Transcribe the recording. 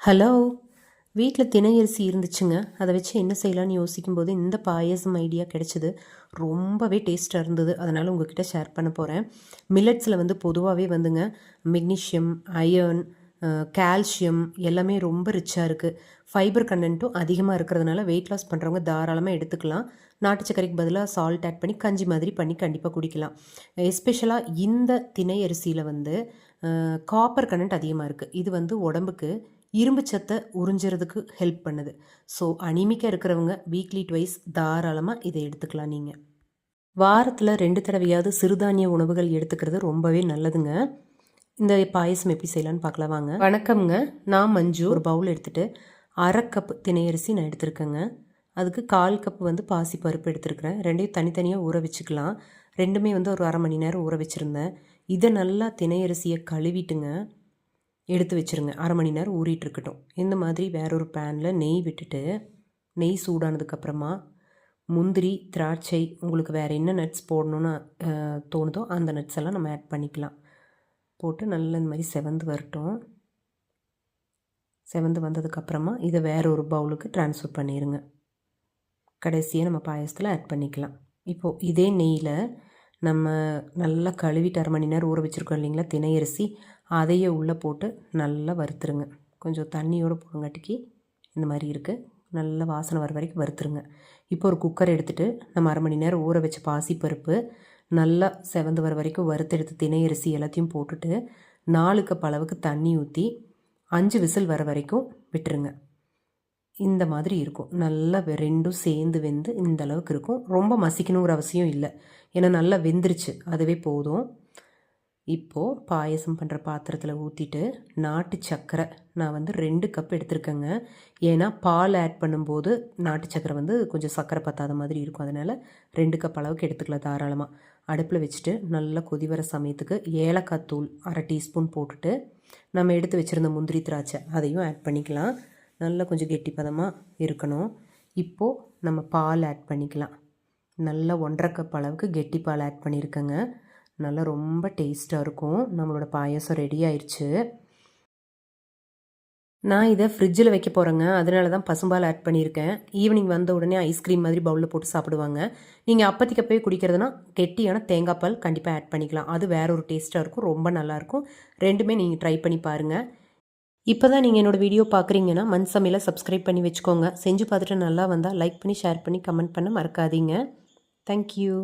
Hello. வீட்டில் தினையரிசி இருந்துச்சுங்க. அதை வச்சு என்ன செய்யலாம்னு யோசிக்கும்போது இந்த பாயசம் ஐடியா கிடைச்சிது. ரொம்பவே டேஸ்ட்டாக இருந்தது. அதனால் உங்ககிட்ட ஷேர் பண்ண போகிறேன் மில்லட்ஸில் வந்து பொதுவாகவே வந்துங்க மெக்னீஷியம் அயர்ன் கால்சியம் எல்லாமே ரொம்ப ரிச்சாக இருக்குது ஃபைபர் கண்டென்ட்டும் அதிகமாக இருக்கிறதுனால வெயிட் லாஸ் பண்ணுறவங்க தாராளமாக எடுத்துக்கலாம். நாட்டு சக்கரைக்கு பதிலாக சால்ட் ஆட் பண்ணி கஞ்சி மாதிரி பண்ணி கண்டிப்பாக குடிக்கலாம். எஸ்பெஷலாக இந்த திணை அரிசியில் வந்து காப்பர் கண்டென்ட் அதிகமாக இருக்குது இது வந்து உடம்புக்கு இரும்பு சத்தை உறிஞ்சுறதுக்கு ஹெல்ப் பண்ணுது. ஸோ அனிமிக்காக இருக்கிறவங்க வீக்லி ட்வைஸ் தாராளமாக இதை எடுத்துக்கலாம் நீங்கள் வாரத்தில் ரெண்டு தடவையாவது சிறுதானிய உணவுகள் எடுத்துக்கிறது ரொம்பவே நல்லதுங்க. இந்த பாயசம் எப்படி செய்யலான்னு பார்க்கலாம் வாங்க. வணக்கம்ங்க. நான் மஞ்சு. ஒரு பவுல் எடுத்துகிட்டு அரை கப் திணையரிசி நான் எடுத்திருக்கேங்க. அதுக்கு கால் கப் வந்து பாசி பருப்பு எடுத்துருக்கிறேன். ரெண்டையும் தனித்தனியாக ஊற வச்சுக்கலாம். ரெண்டுமே வந்து ஒரு அரை மணி நேரம் ஊற வச்சுருந்தேன். இதை நல்லா திணையரிசியை கழுவிட்டுங்க. எடுத்து வச்சுருங்க. அரை மணி நேரம் ஊறிட்டுருக்கட்டும். இந்த மாதிரி வேறொரு பேனில் நெய் விட்டுட்டு நெய் சூடானதுக்கப்புறமா முந்திரி திராட்சை உங்களுக்கு வேறு என்ன நட்ஸ் போடணுன்னு தோணுதோ அந்த நட்ஸ் எல்லாம் நம்ம ஆட் பண்ணிக்கலாம். போட்டு நல்ல இந்த மாதிரி செவந்து வரட்டும். செவந்து வந்ததுக்கப்புறமா இதை வேறு ஒரு பவுலுக்கு ட்ரான்ஸ்ஃபர் பண்ணிடுங்க கடைசியாக நம்ம பாயசத்தில் ஆட் பண்ணிக்கலாம். இப்போது இதே நெய்யில் நம்ம நல்லா கழுவிட்டு அரை மணி நேரம் ஊற வச்சுருக்கோம் இல்லைங்களா தினையரிசி அதையே உள்ளே போட்டு நல்லா வறுத்துருங்க. கொஞ்சம் தண்ணியோடு போடுங்காட்டிக்கு இந்த மாதிரி இருக்குது நல்லா வாசனை வர வரைக்கும் வறுத்துருங்க. இப்போ ஒரு குக்கர் எடுத்துகிட்டு நம்ம அரை மணி நேரம் ஊற வச்ச பாசிப்பருப்பு நல்லா செவந்து வர வரைக்கும் வறுத்தெடுத்து தினை அரிசி எல்லாத்தையும் போட்டுட்டு நாலு கப் அளவுக்கு தண்ணி ஊற்றி அஞ்சு விசில் வர வரைக்கும் விட்டுருங்க. இந்த மாதிரி இருக்கும். நல்லா ரெண்டும் சேர்ந்து வெந்து இந்த அளவுக்கு இருக்கும். ரொம்ப மசிக்கணுங்கிற அவசியம் இல்லை. ஏன்னா நல்லா வெந்துருச்சு. அதுவே போதும். இப்போது பாயசம் பண்ணுற பாத்திரத்தில் ஊற்றிட்டு நாட்டு சர்க்கரை நான் வந்து ரெண்டு கப் எடுத்திருக்கேங்க. ஏன்னா பால் ஆட் பண்ணும்போது நாட்டு சர்க்கரை வந்து கொஞ்சம் சர்க்கரை பத்தாத மாதிரி இருக்கும். அதனால் ரெண்டு கப் அளவுக்கு எடுத்துக்கலாம் தாராளமாக அடுப்பில் வச்சுட்டு நல்லா கொதி வர சமயத்துக்கு ஏலக்காய் தூள் அரை டீஸ்பூன் போட்டுட்டு நம்ம எடுத்து வச்சுருந்த முந்திரி திராட்சை அதையும் ஆட் பண்ணிக்கலாம். நல்லா கொஞ்சம் கெட்டி பதமாக இருக்கணும். இப்போது நம்ம பால் ஆட் பண்ணிக்கலாம். நல்லா ஒன்றரை கப் அளவுக்கு கெட்டி பால் ஆட் பண்ணியிருக்கேங்க நல்லா ரொம்ப டேஸ்ட்டாக இருக்கும். நம்மளோட பாயசம் ரெடி ஆயிடுச்சு நான் இதை ஃப்ரிட்ஜில் வைக்க போகிறேங்க அதனால தான் பசும்பால் ஆட் பண்ணியிருக்கேன். ஈவினிங் வந்த உடனே ஐஸ்கிரீம் மாதிரி பவுலில் போட்டு சாப்பிடுவாங்க. நீங்கள் அப்பத்திக்கப்பே குடிக்கிறதுனா கெட்டியான தேங்காய் பால் கண்டிப்பாக ஆட் பண்ணிக்கலாம். அது வேற ஒரு டேஸ்ட்டாக இருக்கும். ரொம்ப நல்லாயிருக்கும் ரெண்டுமே நீங்கள் ட்ரை பண்ணி பாருங்கள் இப்போ தான் நீங்கள் என்னோடய வீடியோ பார்க்குறீங்கன்னா மண் சமையலை சப்ஸ்கிரைப் பண்ணி வச்சுக்கோங்க. செஞ்சு பார்த்துட்டு நல்லா வந்தால் லைக் பண்ணி ஷேர் பண்ணி கமெண்ட் பண்ண மறக்காதீங்க. தேங்க்யூ